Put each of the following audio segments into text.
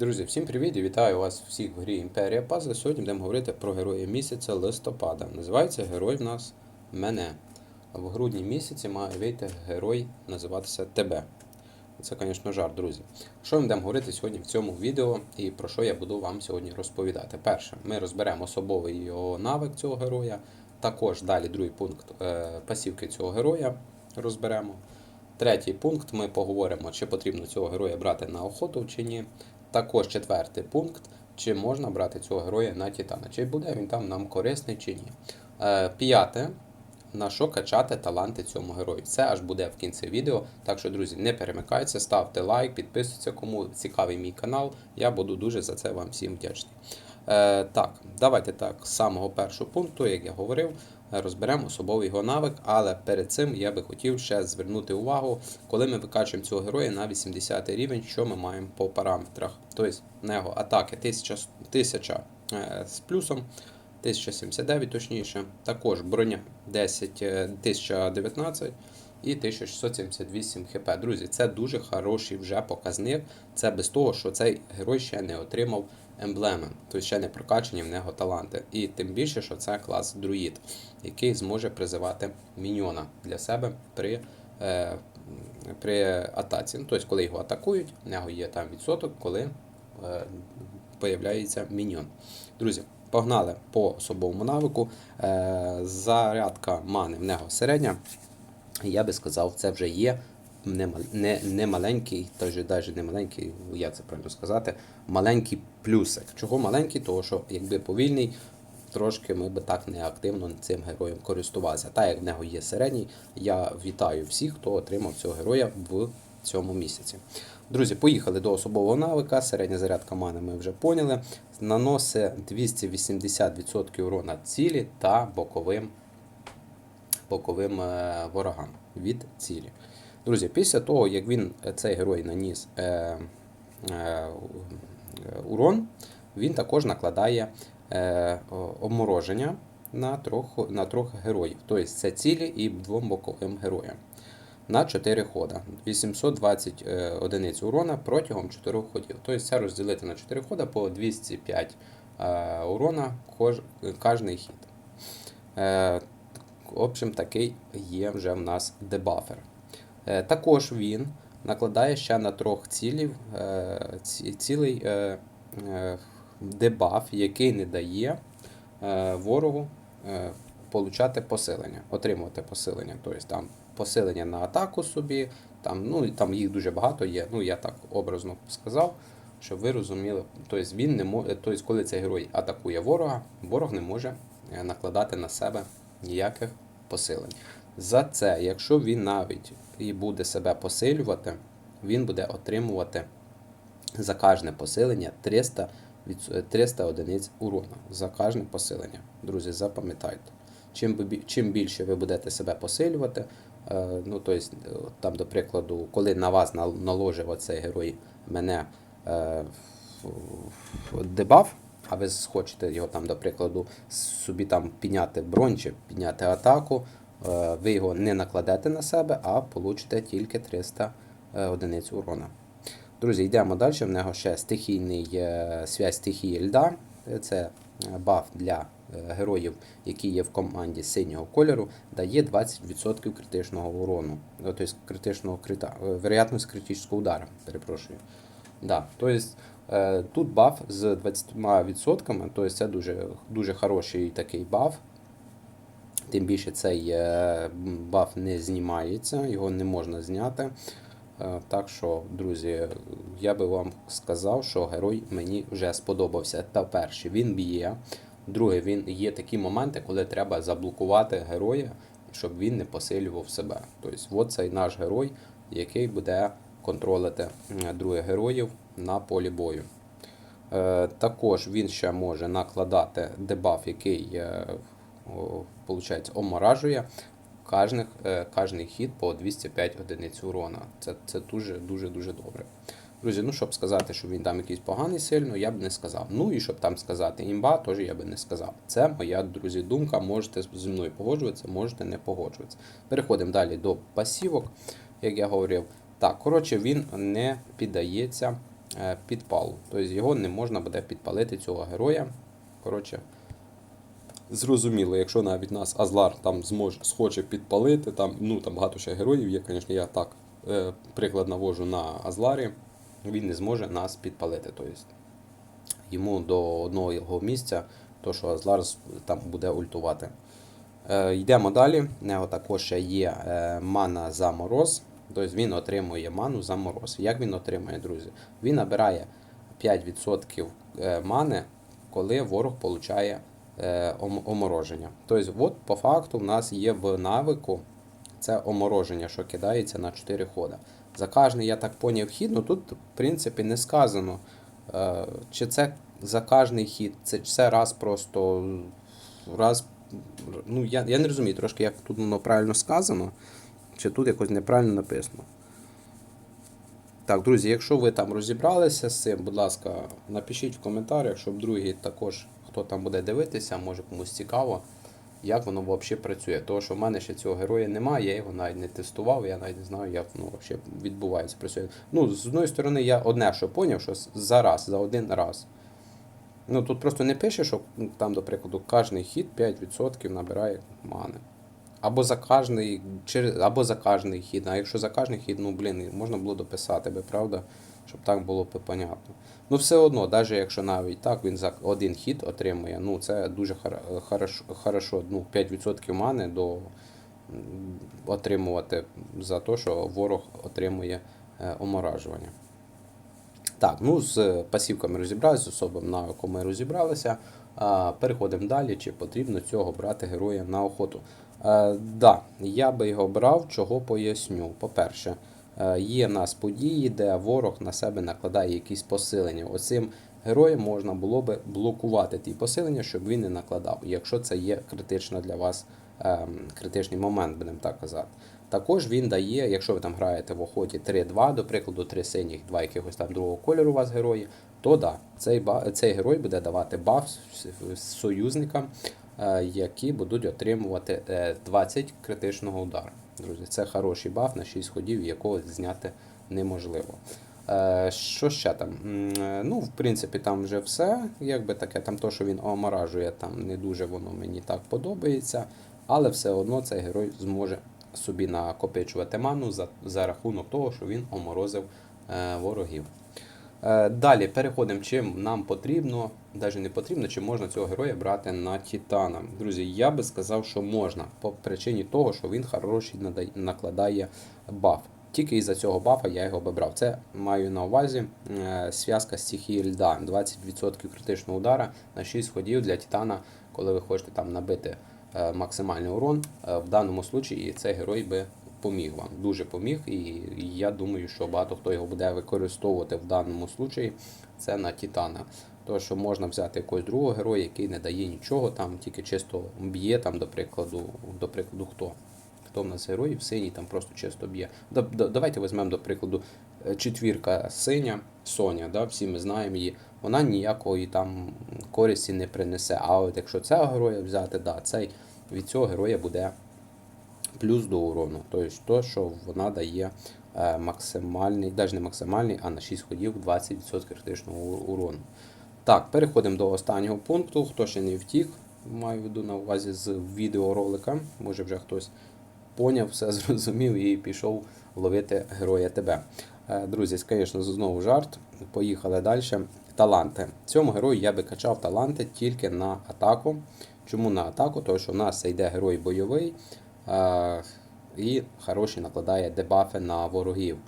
Друзі, всім привіт і вітаю вас всіх в грі Імперія Пазли. Сьогодні будемо говорити про героя місяця листопада. Називається герой в нас мене. В грудні місяці має вийти герой називатися Тебе. Це, звісно, жарт, друзі. Що ми будемо говорити сьогодні в цьому відео і про що я буду вам сьогодні розповідати? Перше, ми розберемо особовий його навик цього героя. Також далі другий пункт е, пасівки цього героя розберемо. Третій пункт ми поговоримо, чи потрібно цього героя брати на охоту чи ні. Також четвертий пункт, чи можна брати цього героя на Титана, чи буде він там нам корисний чи ні. Е, П'яте. На що качати таланти цьому герою. Це аж буде в кінці відео. Так що, друзі, не перемикайтеся, ставте лайк, підписуйтесь, кому цікавий мій канал. Я буду дуже за це вам всім вдячний. Е, так, давайте так, з самого першого пункту, як я говорив, розберемо особовий його навик, але перед цим я би хотів ще звернути увагу, коли ми викачуємо цього героя на 80 рівень, що ми маємо по параметрах. Тобто в його атаки 1000, 1000 е, з плюсом. 1079 точніше, також броня 10 е, 1019 і 1678 хп. Друзі, це дуже хороший вже показник. Це без того, що цей герой ще не отримав емблеми, тобто ще не прокачані в нього таланти. І тим більше, що це клас друїд, який зможе призивати міньйона для себе при е, при атаці. Ну, тобто, коли його атакують, в нього є там відсоток, коли е, появляється міньйон. Друзі, погнали по особовому навику. Е, зарядка мани в нього середня. Я би сказав, це вже є не, не, не навіть не маленький, як це правильно сказати, маленький плюсик. Чого маленький? Тому що якби повільний, трошки ми би так неактивно цим героєм користувалися. Так як в нього є середній, я вітаю всіх, хто отримав цього героя в цьому місяці. Друзі, поїхали до особового навика. Середня зарядка мани ми вже поняли. Наносить 280% урона цілі та боковим боковим е, ворогам від цілі. Друзі, після того, як він е, цей герой наніс е, е, урон, він також накладає е, обмороження на трьох, на трьох героїв. Тобто це цілі і двом боковим героям. На 4 хода. 820 е, одиниць урона протягом 4 ходів. Тобто це розділити на 4 хода по 205 е, урона кож, кожний хід. Е, в общем, такий є вже в нас дебафер. Е, Також він накладає ще на трьох цілів е, цілий е, дебаф, який не дає ворогу получати посилення, отримувати посилення. Тобто там посилення на атаку собі, там, ну, там їх дуже багато є. Ну, я так образно сказав, щоб ви розуміли. Тобто, він не може, тобто, коли цей герой атакує ворога, ворог не може накладати на себе ніяких посилень. За це, якщо він навіть і буде себе посилювати, він буде отримувати за кожне посилення 300, 300 одиниць урона. За кожне посилення. Друзі, запам'ятайте. Чим, чим більше ви будете себе посилювати, е, ну, тобто, е, там, до прикладу, коли на вас наложив оцей герой мене е, дебаф, а ви хочете його там, до прикладу, собі там підняти бронь чи підняти атаку, е, ви його не накладете на себе, а получите тільки 300 е, одиниць урона. Друзі, йдемо далі. В нього ще стихійний е, связь стихії льда. Це баф для героїв, які є в команді синього кольору, дає 20% критичного урону. Тобто критичного крита, вероятність критичного удара, перепрошую. Да, тобто, тут баф з 20%, тобто це дуже, дуже хороший такий баф. Тим більше цей е, баф не знімається, його не можна зняти. Е, Так що, друзі, я би вам сказав, що герой мені вже сподобався. Та перше, він б'є. Друге, він є такі моменти, коли треба заблокувати героя, щоб він не посилював себе. Тобто, от цей наш герой, який буде контролити других героїв на полі бою. Е, Також він ще може накладати дебаф, який е, о, оморажує е, кожний хід по 205 одиниць урона. Це, це дуже дуже дуже добре. Друзі, ну щоб сказати, що він там якийсь поганий сильно, я б не сказав. Ну і щоб там сказати імба, теж я би не сказав. Це моя, друзі, думка. Можете зі мною погоджуватися, можете не погоджуватися. Переходимо далі до пасівок, як я говорив. Так, коротше, він не піддається е, підпалу. Тобто його не можна буде підпалити цього героя. Коротше, зрозуміло, якщо навіть нас Азлар там зможе схоче підпалити, там, ну там багато ще героїв є, звісно, я так е, приклад навожу на Азларі, він не зможе нас підпалити. Тобто йому до одного його місця, то що Азлар там буде ультувати. Е, йдемо далі. В нього також ще є е, мана за мороз. Тобто він отримує ману за мороз. Як він отримує, друзі? Він набирає 5% е, мани, коли ворог получає е, омороження. Тобто, от по факту в нас є в навику це омороження, що кидається на 4 хода. За кожний, я так поняв, хід, ну тут, в принципі, не сказано, е, чи це за кожний хід, це, це раз просто раз. Ну, я, я не розумію трошки, як тут воно правильно сказано, чи тут якось неправильно написано. Так, друзі, якщо ви там розібралися з цим, будь ласка, напишіть в коментарях, щоб другі також, хто там буде дивитися, може комусь цікаво, як воно взагалі працює. Тому що в мене ще цього героя немає, я його навіть не тестував, я навіть не знаю, як воно взагалі відбувається. Працює. Ну, з одної сторони, я одне, що зрозумів, що за раз, за один раз. Ну тут просто не пише, що ну, там, до прикладу, кожний хід 5% набирає мани. Або за кожний, або за кожний хід. А якщо за кожний хід, ну блін, можна було дописати би, правда? Щоб так було б понятно. Ну, все одно, навіть якщо навіть так він за один хід отримує, ну це дуже хорошо, ну, 5% мани до отримувати за те, що ворог отримує е, оморажування. Так, ну з пасівками розібралися, з особом навиком ми розібралися. Переходимо далі, чи потрібно цього брати героя на охоту. Е, да, я би його брав, чого поясню. По-перше, е, є в нас події, де ворог на себе накладає якісь посилення. Оцим героєм можна було би блокувати ті посилення, щоб він не накладав, якщо це є критично для вас ем, критичний момент, будемо так казати. Також він дає, якщо ви там граєте в охоті 3-2, до прикладу, 3 синіх, 2 якихось там другого кольору у вас герої, то да, цей, цей герой буде давати баф союзникам, е, які будуть отримувати е, 20 критичного удару. Друзі, це хороший баф на 6 ходів, якого зняти неможливо. Е, Що ще там? Е, Ну, в принципі, там вже все. Якби таке, там то, що він оморажує, там не дуже воно мені так подобається. Але все одно цей герой зможе собі накопичувати ману за, за рахунок того, що він оморозив е, ворогів. Е, Далі переходимо, чим нам потрібно, навіть не потрібно, чи можна цього героя брати на Титана. Друзі, я би сказав, що можна, по причині того, що він хороший накладає баф. Тільки із-за цього бафа я його би брав. Це маю на увазі е, зв'язка стихії льда. 20% критичного удара на 6 ходів для Титана, коли ви хочете там набити е, максимальний урон. В даному случаї цей герой би поміг вам. Дуже поміг, і я думаю, що багато хто його буде використовувати в даному случаї. Це на Титана. Тому що можна взяти якогось другого героя, який не дає нічого, там тільки чисто б'є, там, до прикладу, до прикладу, хто. Хто в нас герой, синій там просто чисто б'є. Да- да- Давайте візьмемо, до прикладу, е, четвірка синя, Соня, да, всі ми знаємо її, вона ніякої там користі не принесе. А от якщо цього героя взяти, да, цей, від цього героя буде плюс до урону. Тобто, то, що вона дає е, максимальний, навіть не максимальний, а на 6 ходів 20% критичного урону. Так, переходимо до останнього пункту. Хто ще не втік, маю в виду на увазі з відеоролика. Може вже хтось поняв, все зрозумів і пішов ловити героя тебе. Е, Друзі, звісно, знову жарт. Поїхали далі. Таланти. Цьому герою я би качав таланти тільки на атаку. Чому на атаку? Тому що в нас йде герой бойовий і хороший накладає дебафи на ворогів.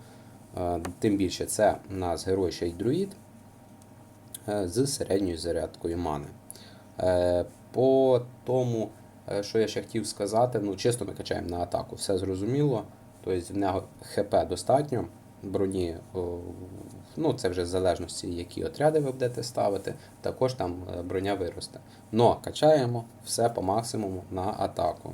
Тим більше це у нас герой ще й друїд е, з середньою зарядкою мани. Е, По тому, е, що я ще хотів сказати, ну чисто ми качаємо на атаку, все зрозуміло. Тобто в нього ХП достатньо, броні, ну це вже в залежності, які отряди ви будете ставити, також там броня виросте. Но качаємо все по максимуму на атаку.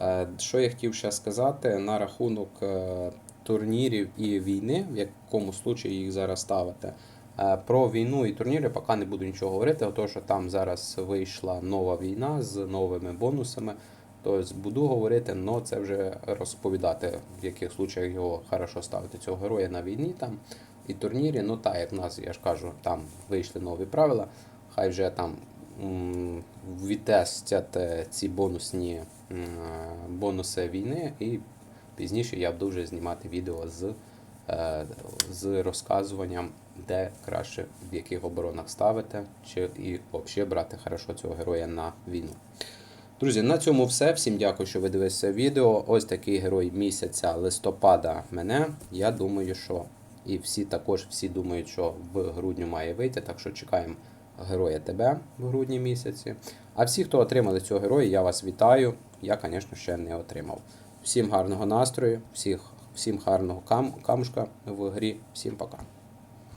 Е, Що я хотів ще сказати на рахунок е, турнірів і війни, в якому случаї їх зараз ставити. Е, Про війну і турніри поки не буду нічого говорити, тому що там зараз вийшла нова війна з новими бонусами. Тобто буду говорити, але це вже розповідати, в яких случаях його хорошо ставити цього героя на війні там. і турнірі. Ну так, як в нас, я ж кажу, там вийшли нові правила. Хай вже там відтестять ці бонусні бонуси війни, і пізніше я буду вже знімати відео з, е, з розказуванням, де краще в яких оборонах ставити, чи і взагалі брати хорошо цього героя на війну. Друзі, на цьому все. Всім дякую, що ви дивилися відео. Ось такий герой місяця листопада мене. Я думаю, що і всі також всі думають, що в грудню має вийти. Так що чекаємо героя тебе в грудні місяці. А всі, хто отримали цього героя, я вас вітаю. Я, звісно, ще не отримав. Всім гарного настрою, всіх, всім гарного кам, камушка в грі. Всім пока.